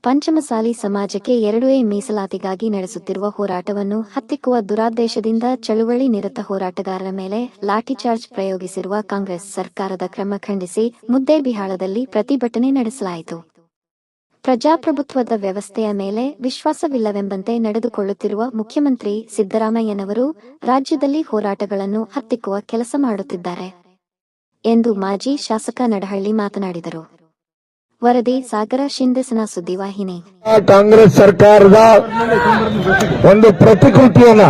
ಪಂಚಮಸಾಲಿ ಸಮಾಜಕ್ಕೆ ಎರಡೂ ಮೀಸಲಾತಿಗಾಗಿ ನಡೆಸುತ್ತಿರುವ ಹೋರಾಟವನ್ನು ಹತ್ತಿಕ್ಕುವ ದುರಾದ್ದೇಶದಿಂದ ಚಳುವಳಿ ನಿರತ ಹೋರಾಟಗಾರರ ಮೇಲೆ ಲಾಠಿಚಾರ್ಜ್ ಪ್ರಯೋಗಿಸಿರುವ ಕಾಂಗ್ರೆಸ್ ಸರ್ಕಾರದ ಕ್ರಮ ಖಂಡಿಸಿ ಮುದ್ದೇಬಿಹಾಳದಲ್ಲಿ ಪ್ರತಿಭಟನೆ ನಡೆಸಲಾಯಿತು. ಪ್ರಜಾಪ್ರಭುತ್ವದ ವ್ಯವಸ್ಥೆಯ ಮೇಲೆ ವಿಶ್ವಾಸವಿಲ್ಲವೆಂಬಂತೆ ನಡೆದುಕೊಳ್ಳುತ್ತಿರುವ ಮುಖ್ಯಮಂತ್ರಿ ಸಿದ್ದರಾಮಯ್ಯನವರು ರಾಜ್ಯದಲ್ಲಿ ಹೋರಾಟಗಳನ್ನು ಹತ್ತಿಕ್ಕುವ ಕೆಲಸ ಮಾಡುತ್ತಿದ್ದಾರೆ. ಎಂದು ಮಾಜಿ ಶಾಸಕ ನಡಹಳ್ಳಿ ಮಾತನಾಡಿದರು. ವರದಿ ಸಾಗರ ಶಿಂದಸನ ಸುದ್ದಿವಾಹಿನಿ. ಕಾಂಗ್ರೆಸ್ ಸರ್ಕಾರದ ಒಂದು ಪ್ರತಿಕೃತಿಯನ್ನ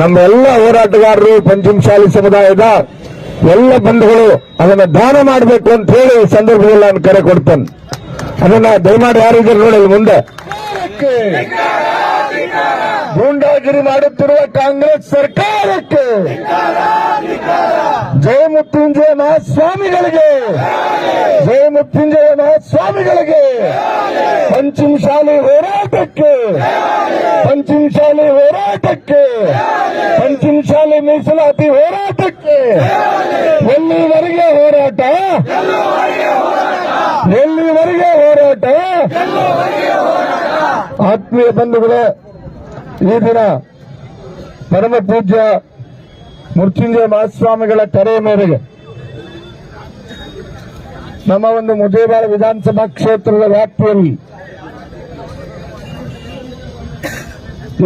ನಮ್ಮೆಲ್ಲ ಹೋರಾಟಗಾರರು ಪಂಚಮಶಾಲಿ ಸಮುದಾಯದ ಎಲ್ಲ ಬಂಧುಗಳು ಅದನ್ನ ದಾನ ಮಾಡಬೇಕು ಅಂತ ಹೇಳಿ ಈ ಸಂದರ್ಭದಲ್ಲಿ ನಾನು ಕರೆ ಕೊಡ್ತೇನೆ. ಅದನ್ನ ದಯಮಾಡಿ ಯಾರಿದ್ದಾರೆ ನೋಡಿ ಮುಂದೆ. ಗೂಂಡಾಗಿರಿ ಮಾಡುತ್ತಿರುವ ಕಾಂಗ್ರೆಸ್ ಸರ್ಕಾರಕ್ಕೆ ಜಯ ಮೃತ್ಯುಂಜಯ ಮಹಾಸ್ವಾಮಿಗಳಿಗೆ ಜಯ ಮೃತ್ಯುಂಜಯ ಮಹಾಸ್ವಾಮಿಗಳಿಗೆ ಪಂಚಮಶಾಲಿ ಹೋರಾಟಕ್ಕೆ ಪಂಚಮಶಾಲಿ ಹೋರಾಟಕ್ಕೆ ಪಂಚಮಶಾಲಿ ಮೀಸಲಾತಿ ಹೋರಾಟಕ್ಕೆ ಎಲ್ಲಿವರೆಗೆ ಹೋರಾಟ? ಎಲ್ಲಿವರೆಗೆ ಹೋರಾಟ? ಆತ್ಮೀಯ ಬಂಧುಗಳೇ, ಈ ದಿನ ಪರಮ ಪೂಜ್ಯ ಮೃತ್ಯುಂಜಯ ಮಹಾಸ್ವಾಮಿಗಳ ಕರೆಯ ಮೇರೆಗೆ ನಮ್ಮ ಒಂದು ಮುದೇಬಾಳ ವಿಧಾನಸಭಾ ಕ್ಷೇತ್ರದ ವ್ಯಾಪ್ತಿಯಲ್ಲಿ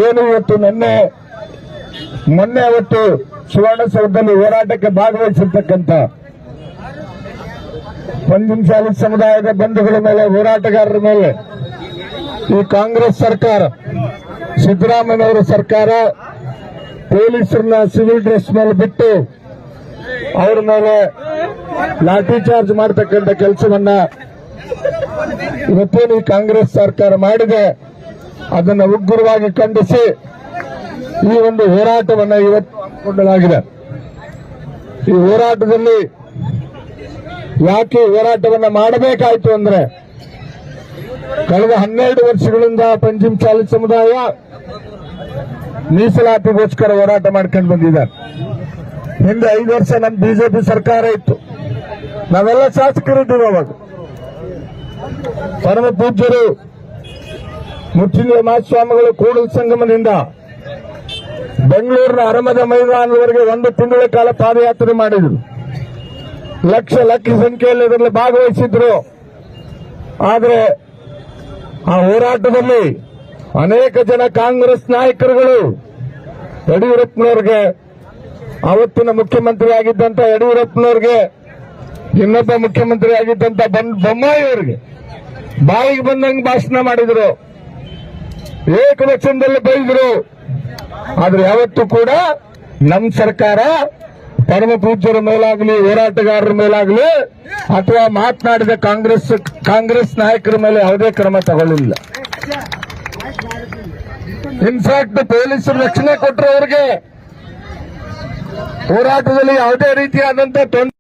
ಏನು ಇವತ್ತು ನಿನ್ನೆ, ಮೊನ್ನೆ ಅವತ್ತು ಸುವರ್ಣಸೌಧದಲ್ಲಿ ಹೋರಾಟಕ್ಕೆ ಭಾಗವಹಿಸಿರ್ತಕ್ಕಂಥ ಪಂಚಮಸಾಲಿ ಸಮುದಾಯದ ಬಂಧುಗಳ ಮೇಲೆ, ಹೋರಾಟಗಾರರ ಮೇಲೆ ಈ ಕಾಂಗ್ರೆಸ್ ಸರ್ಕಾರ, ಸಿದ್ದರಾಮಯ್ಯನವರ ಸರ್ಕಾರ ಪೊಲೀಸರನ್ನ ಸಿವಿಲ್ ಡ್ರೆಸ್ ಮೇಲೆ ಬಿಟ್ಟು ಅವ್ರ ಮೇಲೆ ಲಾಠಿ ಚಾರ್ಜ್ ಮಾಡತಕ್ಕಂತ ಕೆಲಸವನ್ನ ಇವತ್ತೇನು ಈ ಕಾಂಗ್ರೆಸ್ ಸರ್ಕಾರ ಮಾಡಿದೆ, ಅದನ್ನು ಉಗ್ರವಾಗಿ ಖಂಡಿಸಿ ಈ ಒಂದು ಹೋರಾಟವನ್ನ ಇವತ್ತು ಹಮ್ಮಿಕೊಳ್ಳಲಾಗಿದೆ. ಈ ಹೋರಾಟದಲ್ಲಿ ಯಾಕೆ ಹೋರಾಟವನ್ನ ಮಾಡಬೇಕಾಯ್ತು ಅಂದ್ರೆ, ಕಳೆದ ಹನ್ನೆರಡು ವರ್ಷಗಳಿಂದ ಪಂಚಮಸಾಲಿ ಸಮುದಾಯ ಮೀಸಲಾತಿಗೋಸ್ಕರ ಹೋರಾಟ ಮಾಡ್ಕೊಂಡು ಬಂದಿದ್ದಾರೆ ಹಿಂದೆ ಐದು ವರ್ಷ ನಮ್ಮ ಬಿಜೆಪಿ ಸರ್ಕಾರ ಇತ್ತು. ನಾವೆಲ್ಲ ಶಾಸಕರಿದ್ದೀವಿ ಅವಾಗ. ಪರಮ ಪೂಜ್ಯರು ಮುಚ್ಚಿನ ಮಹಾಸ್ವಾಮಿಗಳು ಕೂಡಲ ಸಂಗಮದಿಂದ ಬೆಂಗಳೂರಿನ ಅರಮದ ಮೈದಾನದವರೆಗೆ ಒಂದು ತಿಂಗಳ ಕಾಲ ಪಾದಯಾತ್ರೆ ಮಾಡಿದ್ರು. ಲಕ್ಷ ಲಕ್ಷ ಸಂಖ್ಯೆಯಲ್ಲಿ ಇದರಲ್ಲಿ ಭಾಗವಹಿಸಿದ್ರು. ಆದರೆ ಆ ಹೋರಾಟದಲ್ಲಿ ಅನೇಕ ಜನ ಕಾಂಗ್ರೆಸ್ ನಾಯಕರುಗಳು ಯಡಿಯೂರಪ್ಪನವ್ರಿಗೆ, ಅವತ್ತಿನ ಮುಖ್ಯಮಂತ್ರಿ ಆಗಿದ್ದಂತ ಯಡಿಯೂರಪ್ಪನವ್ರಿಗೆ ಇನ್ನೊಬ್ಬ ಮುಖ್ಯಮಂತ್ರಿ ಆಗಿದ್ದಂತ ಬನ್- ಬೊಮ್ಮಾಯಿ ಅವರಿಗೆ. ಬಾಯಿಗೆ ಬಂದಂಗೆ ಭಾಷಣ ಮಾಡಿದ್ರು. ಏಕವಚನದಲ್ಲಿ ಬೈದ್ರು. ಆದ್ರೆ ಯಾವತ್ತು ಕೂಡ ನಮ್ಮ ಸರ್ಕಾರ ಪರಮ ಪೂಜ್ಯರ ಮೇಲಾಗ್ಲಿ, ಹೋರಾಟಗಾರರ ಮೇಲಾಗ್ಲಿ, ಅಥವಾ ಮಾತನಾಡಿದ ಕಾಂಗ್ರೆಸ್ ಕಾಂಗ್ರೆಸ್ ನಾಯಕರ ಮೇಲೆ ಯಾವುದೇ ಕ್ರಮ ತಗೊಳ್ಳಿಲ್ಲ. ಇನ್ಫ್ಯಾಕ್ಟ್ ಪೊಲೀಸರು ರಕ್ಷಣೆ ಕೊಟ್ಟರು ಅವ್ರಿಗೆ. ಹೋರಾಟದಲ್ಲಿ ಯಾವುದೇ ರೀತಿಯಾದಂತ ತೊಂದರೆ